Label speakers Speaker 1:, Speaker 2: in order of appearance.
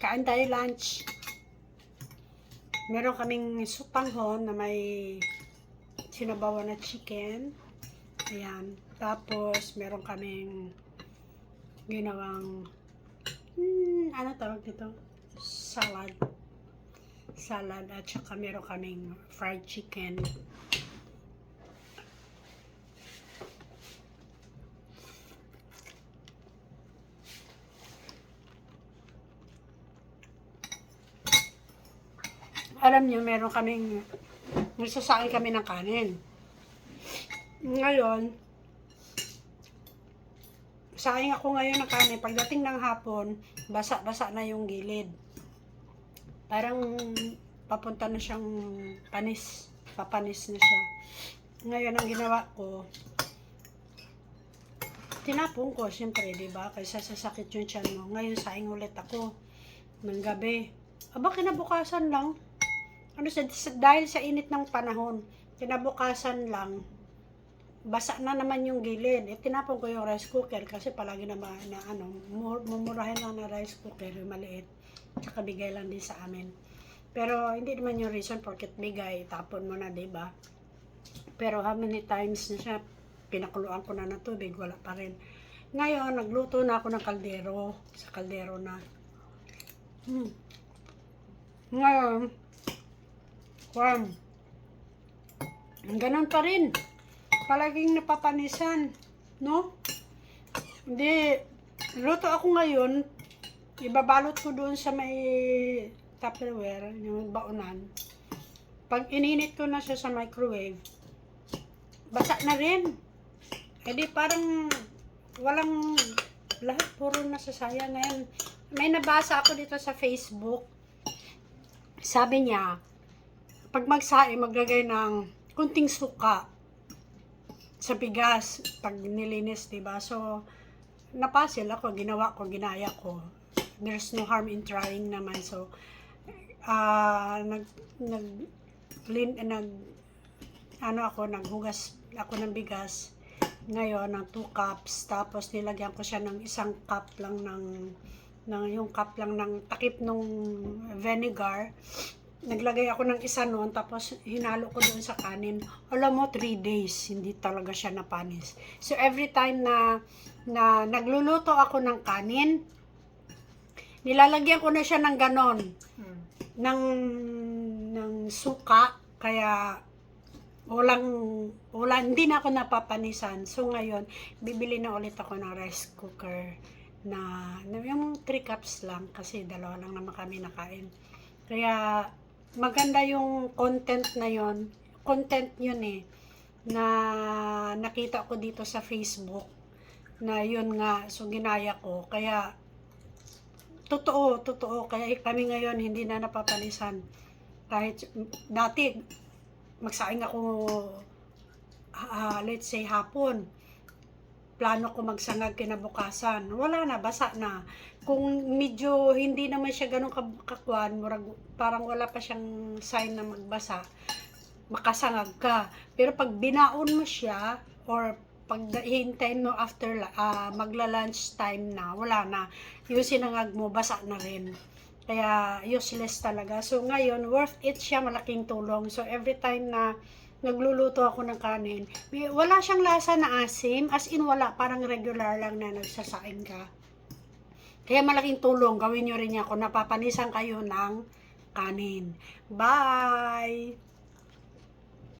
Speaker 1: Kain tayo lunch. Meron kaming sutanghon na may sinabawan na chicken. Ayan. Tapos, meron kaming ginawang hmm, ano tawag dito? Salad. Salad. At saka meron kaming fried chicken. Alam niyo, meron kaming, nagsasain kami ng kanin. Ngayon, saing ako ngayon ng kanin. Pagdating ng hapon, basa-basa na yung gilid. Parang papunta na siyang panis. Papanis na siya. Ngayon, ang ginawa ko, tinapon ko, siyempre, di ba? Kaysa sasakit yung tiyan mo. Ngayon, saing ulit ako ng gabi. Aba, kinabukasan lang. Ano sa, dahil sa init ng panahon, kinabukasan lang, basa na naman yung gilid. Eh, tinapon ko yung rice cooker kasi palagi na, na ano, mu- mumurahin lang na rice cooker, yung maliit. Tsaka bigay lang din sa amin. Pero hindi naman yung reason porket bigay, tapon mo na, di ba? Pero how many times na siya, pinakuluan ko na ng tubig, wala pa rin. Ngayon, nagluto na ako ng kaldero. Sa kaldero na. Hmm. Ngayon, Warm. Ganon pa rin. Palaging napapanisan. No? Hindi. Luto ako ngayon. Ibabalot ko doon sa may Tupperware, yung baunan. Pag ininit ko na siya sa microwave, basa na rin. Eh di parang walang lahat puro nasasayang ngayon. May nabasa ako dito sa Facebook. Sabi niya, pag magsaing, maglagay ng kunting suka sa bigas pag nilinis, 'di ba? So, napasil ako, ginawa ko, ginaya ko. There's no harm in trying naman. So, ah nag nag lin, nag ano ako, naghugas ako ng bigas ngayon ng 2 cups tapos nilagyan ko siya ng isang cup lang ng ng yung cup lang ng takip nung vinegar naglagay ako ng isa noon, tapos hinalo ko doon sa kanin. Alam mo, 3 days, hindi talaga siya napanis. So, every time na, na nagluluto ako ng kanin, nilalagyan ko na siya ng ganon, ng, ng suka, kaya walang, wala, hindi na ako napapanisan. So, ngayon, bibili na ulit ako ng rice cooker na, na yung 3 cups lang, kasi dalawa lang naman kami nakain. Kaya, maganda yung content na yon content yun eh na nakita ko dito sa Facebook na yun nga so ginaya ko. Kaya totoo totoo. Kaya kami ngayon hindi na napapalisan. Kahit dati magsaing ako ah, let's say hapon plano ko magsangag kinabukasan wala na basa na kung medyo hindi naman siya ganun ka- kakwan, murag, parang wala pa siyang sign na magbasa, makasangag ka. Pero pag binaon mo siya, or pag hintayin mo after ah, magla-lunch time na, wala na. Yung sinangag mo, basa na rin. Kaya useless talaga. So ngayon, worth it siya, malaking tulong. So every time na nagluluto ako ng kanin, may, wala siyang lasa na asim, as in wala, parang regular lang na nagsasaing ka. Kaya malaking tulong, gawin nyo rin kung napapanisan kayo ng kanin. Bye!